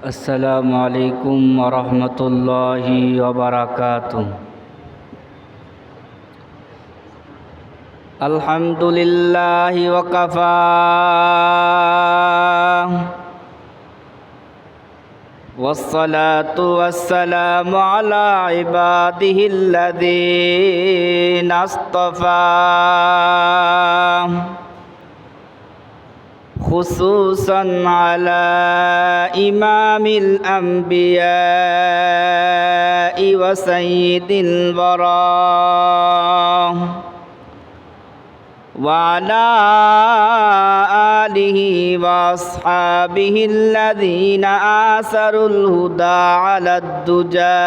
السلام عليكم ورحمة الله وبركاته الحمد لله وكفى والصلاة والسلام على عباده الذين اصطفى خصوصا على إمام الأنبياء وسيد الورى وعلى آله وأصحابه الذين آثروا الهدى على الدجى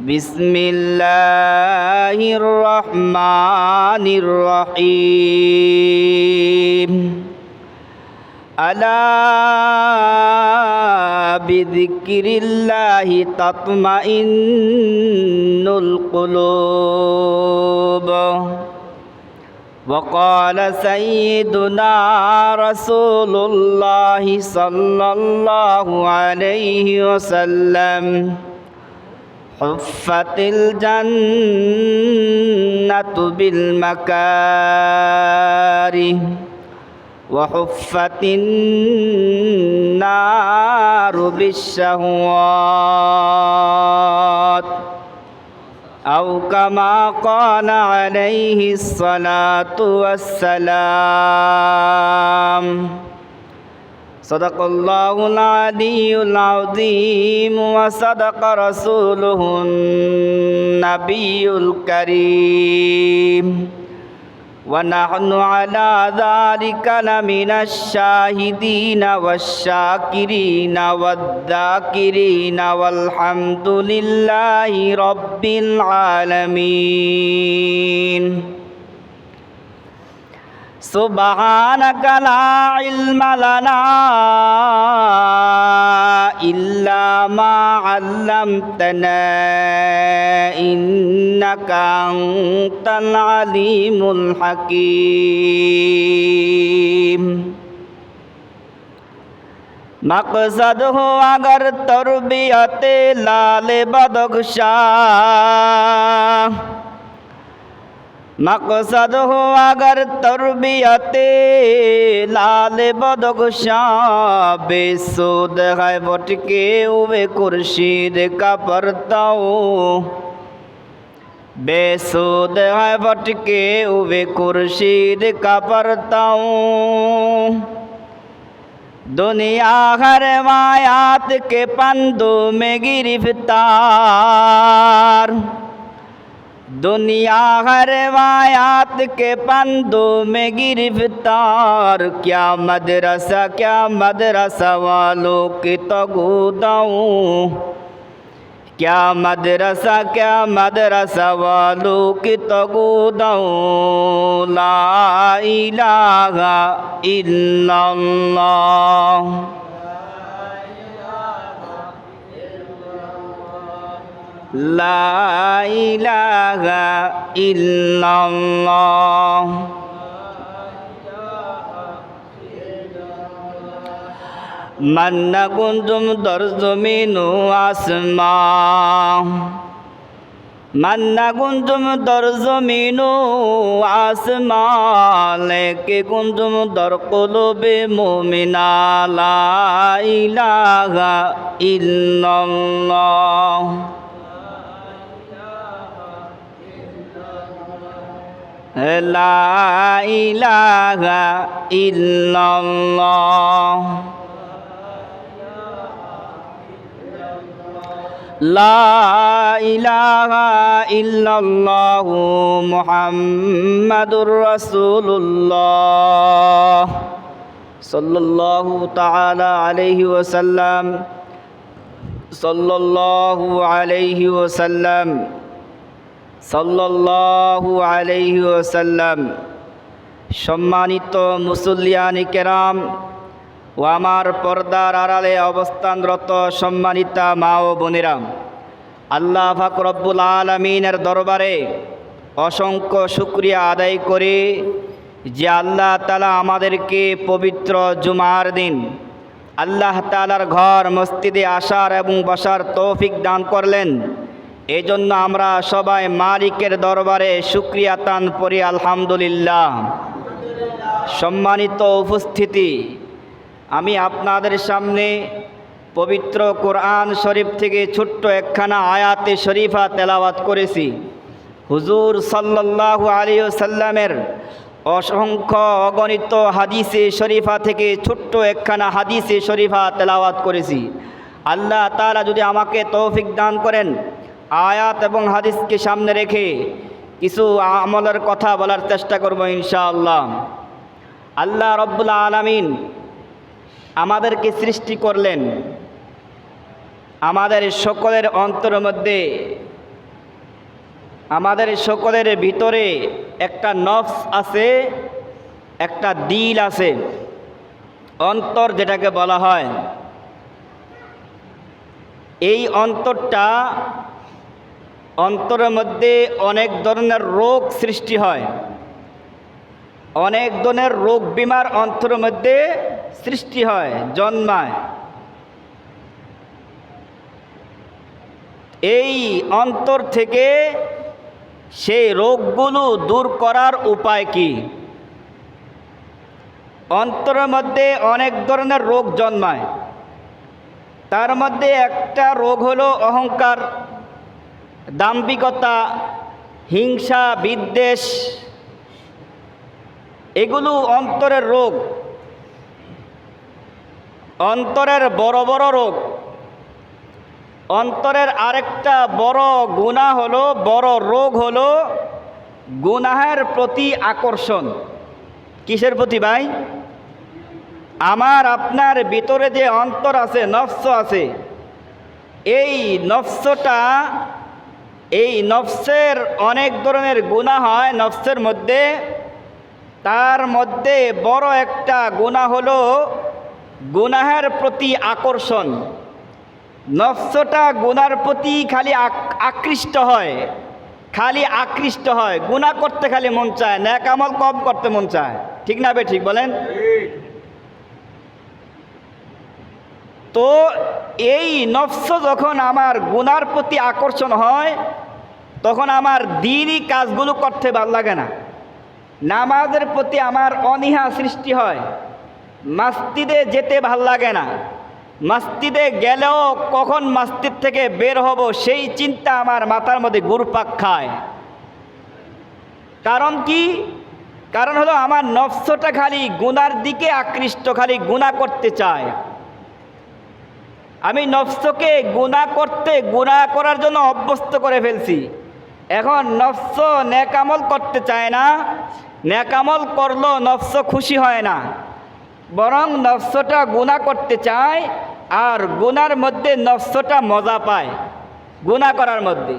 بسم الله الرحمن الرحيم ألا بذكر الله تطمئن القلوب وقال سيدنا رسول الله صلى الله عليه وسلم حفت الجنة بالمكاره وحفت النار بالشهوات أو كما قال عليه الصلاة والسلام صدق الله العلي العظيم وصدق رسوله النبي الكريم ونحن على ذلك لمن الشاهدين والشاكرين والذاكرين والحمد لله رب العالمين سبحانك لا علم لنا إلا ما علمتنا إنك أنت العليم الحكيم مقصد ہو اگر تربیت لال مقصد ہو اگر تربیت لال بدخشاں سود ہے بٹکے ہوئے خورشید کا پرتاؤ بے سود ہے بٹکے ہوئے خورشید کا پرتاؤں دنیا ہر مایات کے پندوں میں گرفتار दुनिया हर वायात के पंदों में गिरफ्तार क्या मदरसा क्या मदरसा वालों की तो गुदाऊँ क्या मदरसा क्या मदरसा वालों की तो गुदाऊँ ला इलाहा इल्लल्लाह لا إله إلا الله من كنتم درزمين آسمان من كنتم درزمين آسمان لك كنتم در قلوب مؤمنا لا إله إلا الله لا إله إلا الله لا إله إلا الله محمد رسول الله صلى الله تعالى عليه وسلم صلى الله عليه وسلم সাল্লাল্লাহু আলাইহি ওয়াসাল্লাম, সম্মানিত মুসল্লিয়ানি কেরাম ও আমার পর্দার আড়ালে অবস্থানরত সম্মানিতা মা ও বোনেরা, আল্লাহ ফাকরব্বুল আলমিনের দরবারে অসংখ্য শুক্রিয়া আদায় করে যে আল্লাহ তালা আমাদেরকে পবিত্র জুমার দিন আল্লাহ তালার ঘর, মসজিদে আসার এবং বসার তৌফিক দান করলেন। এই জন্য আমরা সবাই মালিকের দরবারে শুক্রিয়া তান পড়ি আলহামদুলিল্লাহ। সম্মানিত উপস্থিতি, আমি আপনাদের সামনে পবিত্র কোরআন শরীফ থেকে ছোট্ট একখানা আয়াতে শরীফা তেলাওয়াত করেছি। হুজুর সাল্লাল্লাহু আলী সাল্লামের অসংখ্য অগণিত হাদিসে শরীফা থেকে ছোট্ট একখানা হাদিসে শরীফা তেলাওয়াত করেছি। আল্লাহ তাআলা যদি আমাকে তৌফিক দান করেন আয়াত এবং হাদিসকে সামনে রেখে কিছু আমলের কথা বলার চেষ্টা করব ইনশাআল্লাহ। আল্লাহ রব্বুল আলামিন আমাদেরকে সৃষ্টি করলেন। আমাদের সকলের অন্তর মধ্যে, আমাদের সকলের ভিতরে একটা নফস আছে, একটা দিল আছে। অন্তর যেটাকে বলা হয়। এই অন্তরটা অন্তরের মধ্যে অনেক ধরনের রোগ সৃষ্টি হয়। অনেক ধরনের রোগ বিমার অন্তরের মধ্যে সৃষ্টি হয়, জন্মায়। এই অন্তর থেকে সেই রোগগুলো দূর করার উপায় কি? অন্তরের মধ্যে অনেক ধরনের রোগ জন্মায়। তার মধ্যে একটা রোগ হলো অহংকার। দাম্ভিকতা, হিংসা, বিদ্বেষ, এগুলো অন্তরের রোগ। অন্তরের বড় বড় রোগ। অন্তরের আরেকটা বড় গুণা হলো, বড় রোগ হলো গুনাহের প্রতি আকর্ষণ। কিসের প্রতি ভাই? আমার, আপনার ভিতরে যে অন্তর আছে, নফস আছে, এই নফসটা এই নফসের অনেক ধরনের গুণা হয়, নফসের মধ্যে। তার মধ্যে বড় একটা গুণা হলো গুনাহের প্রতি আকর্ষণ। নফসটা গুনার প্রতি খালি আকৃষ্ট হয়, খালি আকৃষ্ট হয়। গুণা করতে খালি মন চায়, ন্যাক আমল কম করতে মন চায়। ঠিক না বে, ঠিক বলেন? তো এই নফস যখন আমার গুনার প্রতি আকর্ষণ হয় তখন আমার দিনই কাজগুলো করতে ভালো লাগে না। নামাজের প্রতি আমার অনীহা সৃষ্টি হয়। মাস্তিদে যেতে ভালো লাগে না। মাস্তিদে গেলেও কখন মাস্তিদ থেকে বের হব সেই চিন্তা আমার মাথার মধ্যে গুরপাক খায়। কারণ কি? কারণ হলো আমার নফসটা খালি গুনার দিকে আকৃষ্ট, খালি গুণা করতে চায়। আমি নফসকে গুণা করতে গুণা করার জন্য অভ্যস্ত করে ফেলছি। এখন নফস ন্যাকামল করতে চায় না ন্যাকামল করল নফস খুশি হয় না। বরং নফসটা গুণা করতে চায় আর গুনার মধ্যে নফসটা মজা পায় গুণা করার মধ্যে।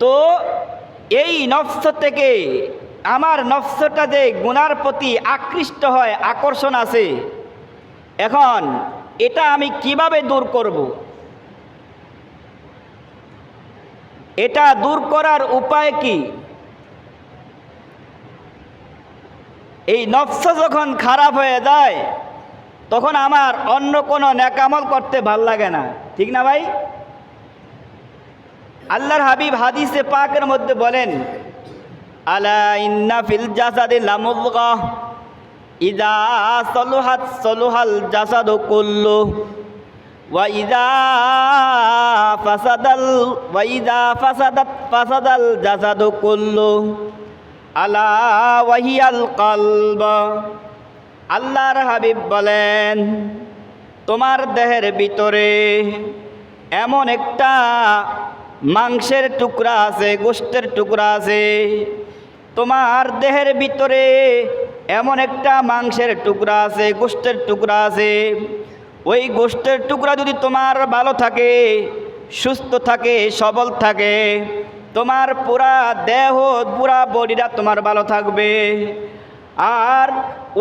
তো এই নফস থেকে আমার নফসটা যে গুনার প্রতি আকৃষ্ট হয়, আকর্ষণ আছে, এখন এটা আমি কীভাবে দূর করব? এটা দূর করার উপায় কি? এই নফস যখন খারাপ হয়ে যায়, তখন আমার অন্য কোনো ন্যাকামল করতে ভালো লাগে না। ঠিক না ভাই? আল্লাহর হাবিব হাদিসে পাকের মধ্যে বলেন, আলা ইন্না ফিল জাসাদি ইদা সলুহাত সলুহাল জাসাদু কুল্লু। আলা ওয়াহিয়াল আল্লাহর হাবিব বলেন, তোমার দেহের ভিতরে এমন একটা মাংসের টুকরা আছে, গোষ্ঠের টুকরা আছে। তোমার দেহের ভিতরে এমন একটা মাংসের টুকরা আছে, গোষ্ঠের টুকরা আছে। ওই গোষ্ঠের টুকরা যদি তোমার ভালো থাকে, সুস্থ থাকে, সবল থাকে, তোমার পুরা দেহ, পুরা বডিটা তোমার ভালো থাকবে। আর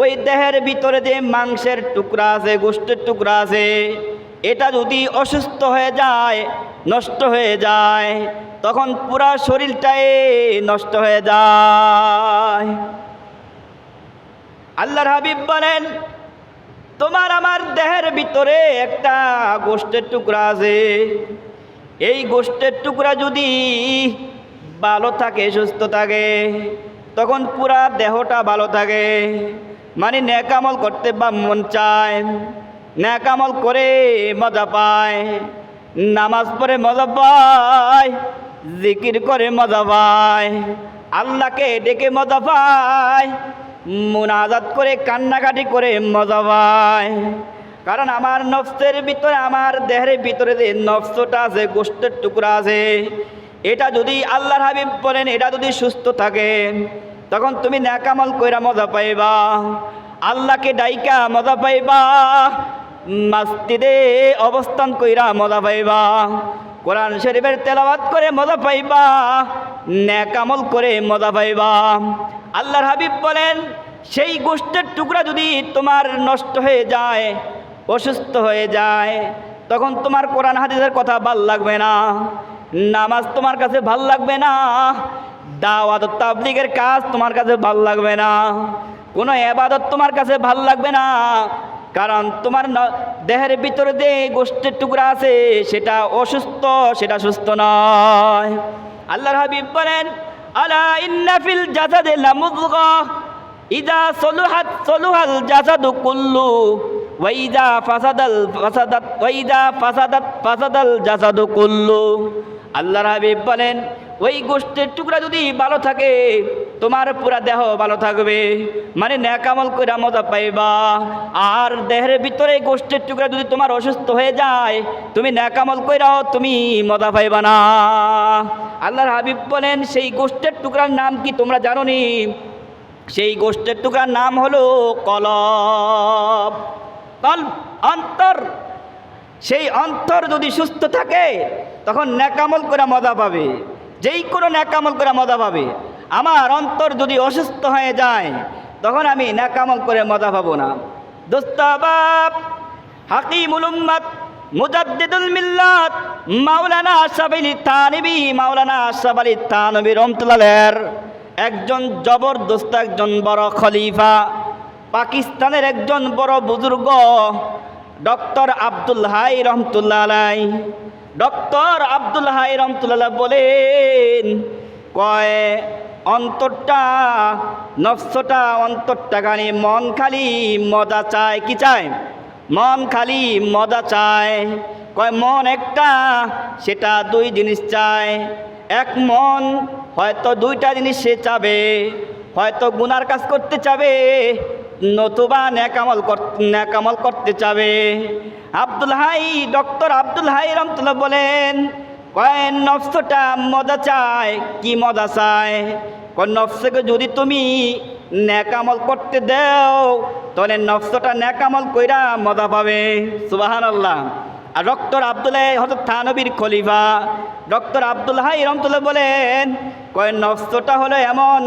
ওই দেহের ভিতরে যে মাংসের টুকরা আছে, গোষ্ঠের টুকরা আছে, এটা যদি অসুস্থ হয়ে যায়, নষ্ট হয়ে যায়, তখন পুরা শরীরটাই নষ্ট হয়ে যায়। আল্লাহর হাবিব বলেন তোমার আমার দেহের ভিতরে একটা গোষ্ঠের টুকরা আছে। এই গোষ্ঠের টুকরা যদি ভালো থাকে, সুস্থ থাকে, তখন পুরা দেহটা ভালো থাকে। মানে ন্যাকামল করতে বা মন চায়, ন্যাকামল করে মজা পায়, নামাজ পড়ে মজা পায়, জিকির করে মজা পায়। আল্লাহকে ডেকে মজা পায় মুনাজাত করে, কান্নাকাটি করে মজা পায়। কারণ আমার নফসের ভিতরে, আমার দেহের ভিতরে যে নফসটা আছে, গোষ্ঠের টুকরা আছে, এটা যদি আল্লাহর হাবিব বলেন, এটা যদি সুস্থ থাকে, তখন তুমি ন্যাকামল কইরা মজা পাইবা। আল্লাহকে ডাইকা মজা পাইবা মাস্তিদে অবস্থান কইরা মজা পাইবা। কোরআন শরীফের তেলাওয়াত করে মজা পাইবা ন্যাকামল করে মজা পাইবা। আল্লাহর হাবিব বলেন, সেই গোষ্ঠের টুকরা যদি তোমার নষ্ট হয়ে যায়, অসুস্থ হয়ে যায়, তখন তোমার কোরআন হাদিসের কথা ভালো লাগবে না, নামাজ তোমার কাছে ভালো লাগবে না, দাওয়াত তাবলিগের কাজ তোমার কাছে ভালো লাগবে না, কোনো এবাদত তোমার কাছে ভালো লাগবে না কারণ তোমার দেহের ভিতরে যে গোষ্ঠের টুকরা আছে, সেটা অসুস্থ, সেটা সুস্থ নয়। আল্লাহর হাবিব বলেন, আলা ইন্নাফিল জাসাদে লামুদগা ইদা সলুহাত, সলুহাল জাসাদু কুল্লু ওয়াইদা ফাসাদাল ফাসাদাত ওয়াইদা ফাসাদাত ফাসাদাল জাসাদু কুল্লু। আল্লাহর হাবিব বলেন, ওই গোষ্ঠের টুকরা যদি ভালো থাকে, তোমার পুরা দেহ ভালো থাকবে। মানে ন্যাকামল কইরা মজা পাইবা। আর দেহের ভিতরে গোষ্ঠের টুকরা যদি তোমার অসুস্থ হয়ে যায়, তুমি ন্যাকামল কইরাও তুমি মজা পাইবা না। আল্লাহর হাবিব বলেন, সেই গোষ্ঠের টুকরার নাম কি তোমরা জানো নি সেই গোষ্ঠের টুকরার নাম হলো কলব। কল অন্তর। সেই অন্তর যদি সুস্থ থাকে, তখন ন্যাকামল করে মজা পাবে। যেই কোনো ন্যাকামল করে মজা পাবে। আমার অন্তর যদি অসুস্থ হয়ে যায়, তখন আমি ন্যাকামল করে মজা পাবো না। দোস্তাবাব হাকিমুল উম্মাত, মুজাদ্দিদুল মিল্লাত, মাওলানা আশরাফ আলী থানবী, মাওলানা আশরাফ আলী থানবী রহমতুল্লাহের একজন জবরদস্ত, একজন বড় খলিফা, পাকিস্তানের একজন বড় বুজুর্গ ডক্টর আব্দুল হাই রহমতুল্লাহ ডক্টর আব্দুল হাই রহমতুল্লাহ বলেন, কয়, অন্তরটা, নফসটা, অন্তরটা গানি মন খালি মজা চায় কি চায়? মন খালি মজা চায়। কয়, মন একটা, সেটা দুই জিনিস চায়। এক মন, হয়তো দুইটা জিনিস সে চাবে, হয়তো গুনার কাজ করতে চাবে নতুবা ন্যাকামল ন্যাকামল করতে চাবে। আব্দুল হাই, ডক্টর আব্দুল হাই রহমতুল্লাহ বলেন, কয় নফসটা মজা চায়, কি মজা চায়? কয় নফসকে যদি তুমি ন্যাকামল করতে দেও, তাহলে নফসটা ন্যাকামল কইরা মজা পাবে। সুবাহান আল্লাহ আর ডক্টর আবদুল্লাহ হজরত থানবীর খলিফা, ডক্টর আব্দুল হাই রহমতুল্লাহ বলেন কয় নফসটা হলো এমন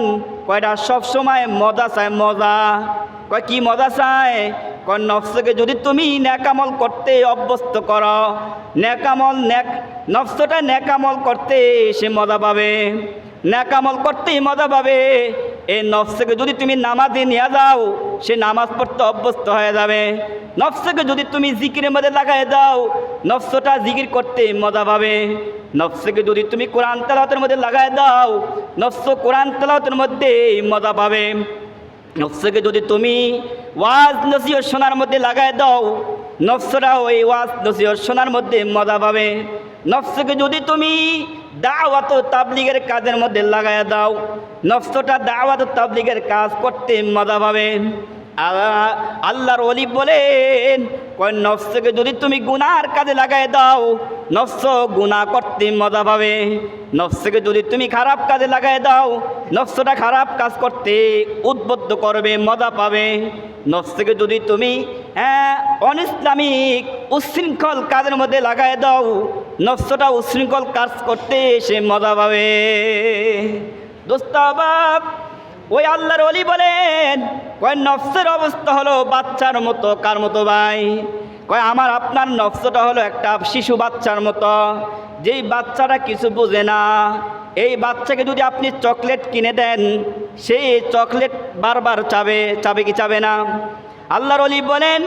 কয়টা সবসময় মজা চায়, মজা। কয়, কি মজা চায়? কয়, নফসকে যদি তুমি ন্যাকামল করতে অভ্যস্ত করো, ন্যাকামল ন্যাক, নফসটা ন্যাকামল করতে সে মজা পাবে। ন্যাকামল করতেই মজা পাবে। এই নফসকে যদি তুমি নামাজে নিয়ে যাও, সে নামাজ পড়তে অভ্যস্ত হয়ে যাবে। নফসকে যদি তুমি জিকিরের মধ্যে লাগাই দাও, নফসটা জিকির করতে মজা পাবে। নফসকে যদি তুমি কোরআন তেলাওয়াতের মধ্যে লাগাই দাও, নফস কোরআন তেলাওয়াতের মধ্যে মজা পাবে। নফসকে যদি তুমি ওয়াজ নসিহত শোনার মধ্যে লাগাই দাও নফসরা ওই ওয়াজ নসিহত শোনার মধ্যে মজা পাবে। নফসকে যদি তুমি দাওয়াত তাবলিগের কাজের মধ্যে লাগাই দাও। নফসটা দাওয়াত তাবলিগের কাজ করতে মজা পাবে। আল্লাহর অলি বলেন, কয় নফসকে যদি তুমি গুনার কাজে লাগাই দাও, নফস গুনাহ করতে মজা পাবে। নফসকে যদি তুমি খারাপ কাজে লাগাই দাও, নফসটা খারাপ কাজ করতে উদ্বুদ্ধ করবে, মজা পাবে। নফসকে যদি তুমি হ্যাঁ, অনিসলামিক উচ্ছৃঙ্খল কাজের মধ্যে লাগাই দাও। নফসটা উচ্ছৃঙ্খল কাজ করতে সে মজা পাবে। দোস্তাবাব ওই আল্লাহর অলি বলেন কয় নফসের অবস্থা হলো বাচ্চার মতো কার মতো ভাই? কয় আমার আপনার নফসটা হলো একটা শিশু বাচ্চার মতো। যেই বাচ্চাটা কিছু বোঝে না এই বাচ্চাকে যদি আপনি চকলেট কিনে দেন সেই চকলেট বারবার চাবে চাবে কি চাবে না? আল্লাহর অলি বলেন,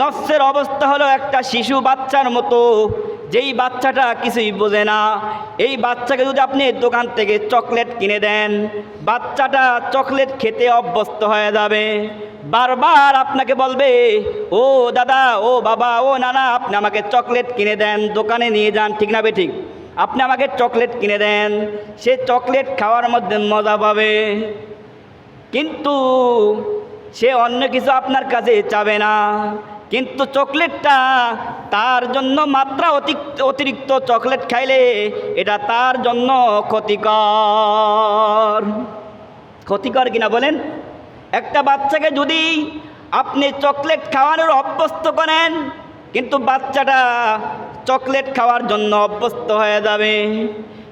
নফসের অবস্থা হলো একটা শিশু বাচ্চার মতো। যেই বাচ্চাটা কিছুই বোঝে না, এই বাচ্চাকে যদি আপনি দোকান থেকে চকলেট কিনে দেন, বাচ্চাটা চকলেট খেতে অভ্যস্ত হয়ে যাবে। বারবার আপনাকে বলবে, ও দাদা, ও বাবা, ও নানা, আপনি আমাকে চকলেট কিনে দেন, দোকানে নিয়ে যান, ঠিক না বে ঠিক আপনি আমাকে চকলেট কিনে দেন, সে চকলেট খাওয়ার মধ্যে মজা পাবে। কিন্তু সে অন্য কিছু আপনার কাছে চাবে না। কিন্তু চকলেটটা তার জন্য মাত্রা অতিরিক্ত চকলেট খাইলে এটা তার জন্য ক্ষতিকর। ক্ষতিকর কিনা বলেন? একটা বাচ্চাকে যদি আপনি চকলেট খাওয়ানোর অভ্যস্ত করেন, কিন্তু বাচ্চাটা চকলেট খাওয়ার জন্য অভ্যস্ত হয়ে যাবে।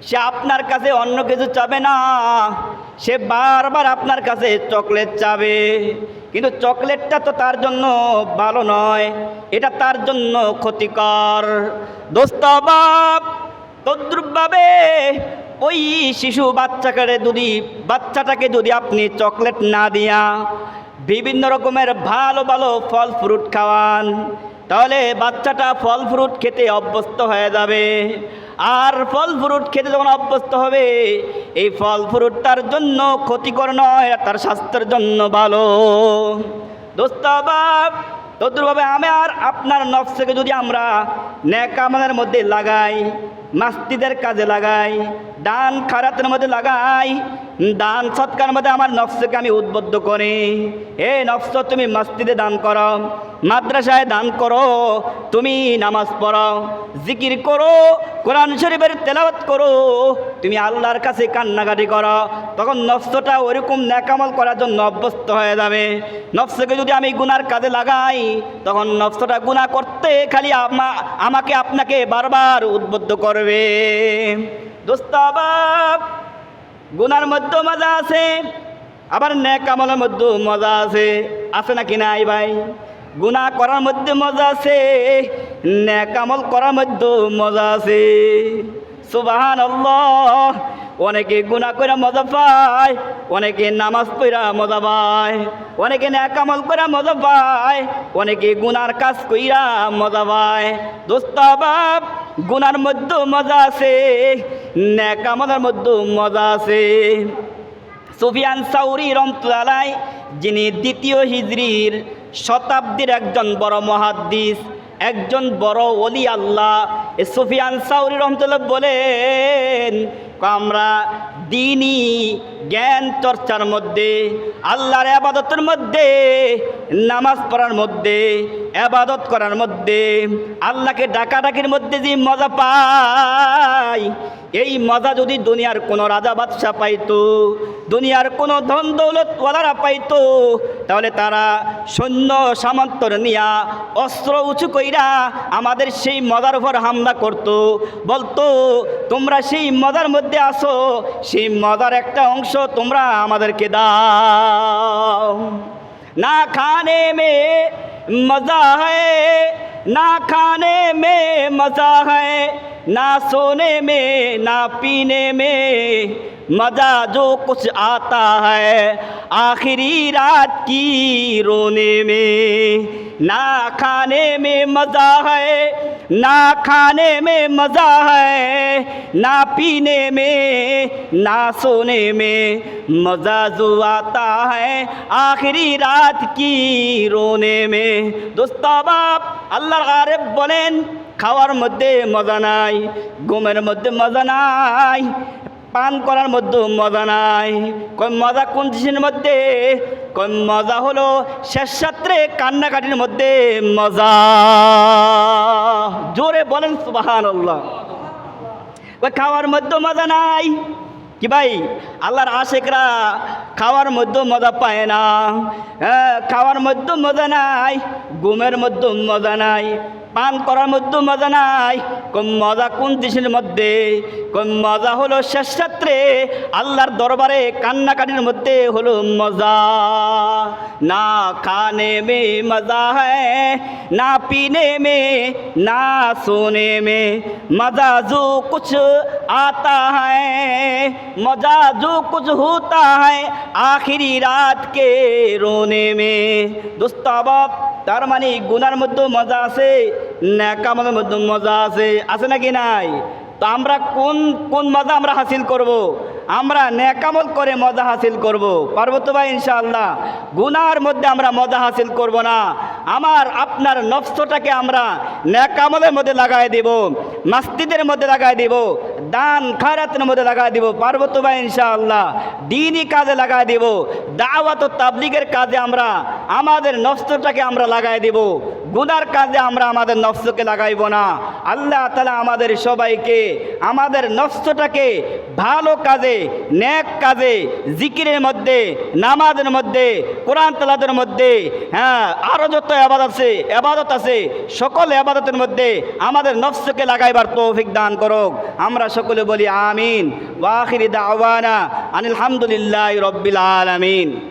সে আপনার কাছে অন্য কিছু চাবে না। সে বারবার আপনার কাছে চকলেট চাবে। কিন্তু চকলেটটা তো তার জন্য ভালো নয়, এটা তার জন্য ক্ষতিকর। দোস্ত বাপ, তদ্রুপভাবে ওই শিশু বাচ্চাকে যদি, বাচ্চাটাকে যদি আপনি চকলেট না দিয়া বিভিন্ন রকমের ভালো ভালো ফল ফ্রুট খাওয়ান, তাহলে বাচ্চাটা ফল ফ্রুট খেতে অভ্যস্ত হয়ে যাবে। আর ফল ফ্রুট খেতে যখন অভ্যস্ত হবে, এই ফল ফ্রুট তার জন্য ক্ষতিকর নয় তার স্বাস্থ্যের জন্য ভালো। দোস্তাবাব তদ্রুপভাবে আমি আর আপনার নফসকে যদি আমরা ন্যাক আমাদের মধ্যে লাগাই মাস্তিদের কাজে লাগাই, দান খারাতের মধ্যে লাগাই, দান সৎকার মধ্যে আমার নফসকে আমি উদ্বুদ্ধ করি। এ নফস, তুমি মাস্তিদে দান করো, মাদ্রাসায় দান করো, তুমি নামাজ পড়ো, জিকির করো, কোরআন শরীফের তেলাওয়াত করো, তুমি আল্লাহর কাছে কান্নাকাটি করো, তখন নফসটা ওরকম ন্যাকামল করার জন্য অভ্যস্ত হয়ে যাবে। নফসকে যদি আমি গুনার কাজে লাগাই, তখন নফসটা গুনাহ করতে খালি আমা- আমাকে আপনাকে বারবার উদ্বুদ্ধ করবে। দোস্তাবাব গুনার মধ্যে মজা আছে, আবার ন্যাক আমলের মধ্যে মজা আছে। আছে নাকি নাই ভাই? গুনা করার মধ্যে মজা আছে, ন্যাক আমল করার মধ্যে মজা আছে। সুবাহান অনেকে গুনাহ করে মজা পায়, অনেকে নামাজ পড়া মজা পায়, অনেকে ন্যাকামল করে মজা পায়, অনেকে গুনার কাজ কইরা মজা পায়। দোস্তাবাব গুনার মধ্যে মজা আছে ন্যাকামলের মধ্যে মজা আছে। সুফিয়ান সাউরি রমতুল্লাহ যিনি দ্বিতীয় হিজরির শতাব্দীর একজন বড় মহাদ্দিস একজন বড় অলি আল্লাহ সুফিয়ান সাউরি রহমতুল্লাহ বলেন আমরা দিনই জ্ঞান চর্চার মধ্যে, আল্লাহর আবাদতের মধ্যে, নামাজ পড়ার মধ্যে, আবাদত করার মধ্যে, আল্লাহকে ডাকাডাকির মধ্যে যে মজা পাই এই মজা যদি দুনিয়ার কোনো রাজা বাদশাহ পাইতো, দুনিয়ার কোনো ধন দৌলত দৌলতওয়ালারা পাইতো, তাহলে তারা সৈন্য সামন্তর নিয়া অস্ত্র উঁচু কইরা আমাদের সেই মজার উপর হামলা করত। বলতো, তোমরা সেই মজার মধ্যে আসো, সেই মজার একটা অংশ তোমরা আমাদেরকে দাও না খানে মে মজা হয় না খানে মে মজা হয় না সোনে মে না পিনে মে मज़ा जो कुछ आता है आखिरी रात की रोने में ना खाने में मज़ा है ना खाने में मज़ा है ना पीने में ना सोने में मज़ा जो आता है आखिरी रात की रोने में দোস্তাবাব আল্লাহর আরেফ বলেন খাওয়ার মধ্যে মজা নাই ঘুমের মধ্যে মজা নাই পান করার মধ্যে মজা নাই। কই মজা কোন জিনিসের মধ্যে? কই মজা হলো শেষ রাত্রে কান্নাকাটির মধ্যে মজা। জোরে বলেন সুবাহান আল্লাহ ওই খাওয়ার মধ্যে মজা নাই। কি ভাই? আল্লাহর আশেকরা খাওয়ার মধ্যে মজা পায় না। হ্যাঁ, খাওয়ার মধ্যে মজা নাই ঘুমের মধ্যে মজা নাই। পান করার মধ্যে মজা নাই। কোন মজা কোন দেশের মধ্যে? কোন মজা হলো শেষরাত্রে আল্লাহর দরবারে কান্নাকাটির মধ্যে হলো মজা। না খানে মে মজা হ্যাঁ না পিনে মে, না সোনে মে। মজা জো কুছ আতা হ্যাঁ মজা জো কুছ হোতা হ্যাঁ আখিরি রাত কে রোনে মে। দোস্তাবাব তার মানে গুনার মধ্যে মজা আছে, ন্যাকামলের মধ্যে মজা আছে আছে নাকি নাই তো আমরা কোন কোন মজা আমরা হাসিল করব। আমরা ন্যাকামল করে মজা হাসিল করব। পারব ভাই, ইনশাআল্লাহ গুনার মধ্যে আমরা মজা হাসিল করব না আমার, আপনার নফসটাকে আমরা ন্যাকামলের মধ্যে লাগাই দিব মাস্তিদের মধ্যে লাগাই দিব দান খায়রাতের মধ্যে লাগাই দিব পারব তো ভাই ইনশাআল্লাহ, দিনই কাজে লাগাই দিব, দাওয়াত ও তাবলিগের কাজে আমরা, আমাদের নষ্টটাকে আমরা লাগাই দিব। গুনার কাজে আমরা আমাদের নফসকে লাগাইব না। আল্লাহ তালা আমাদের সবাইকে, আমাদের নফসটাকে ভালো কাজে ন্যাক কাজে, জিকিরের মধ্যে, নামাজের মধ্যে, কোরআন তালাদের মধ্যে হ্যাঁ আরও যত আবাদ আছে আবাদত আছে, সকল আবাদতের মধ্যে আমাদের নফসকে লাগাইবার তৌফিক দান করুক। আমরা সকলে বলি আমিন। ওয়াখিরি দাওয়ানা আনিল হামদুলিল্লাহ রব্বিল আলামিন।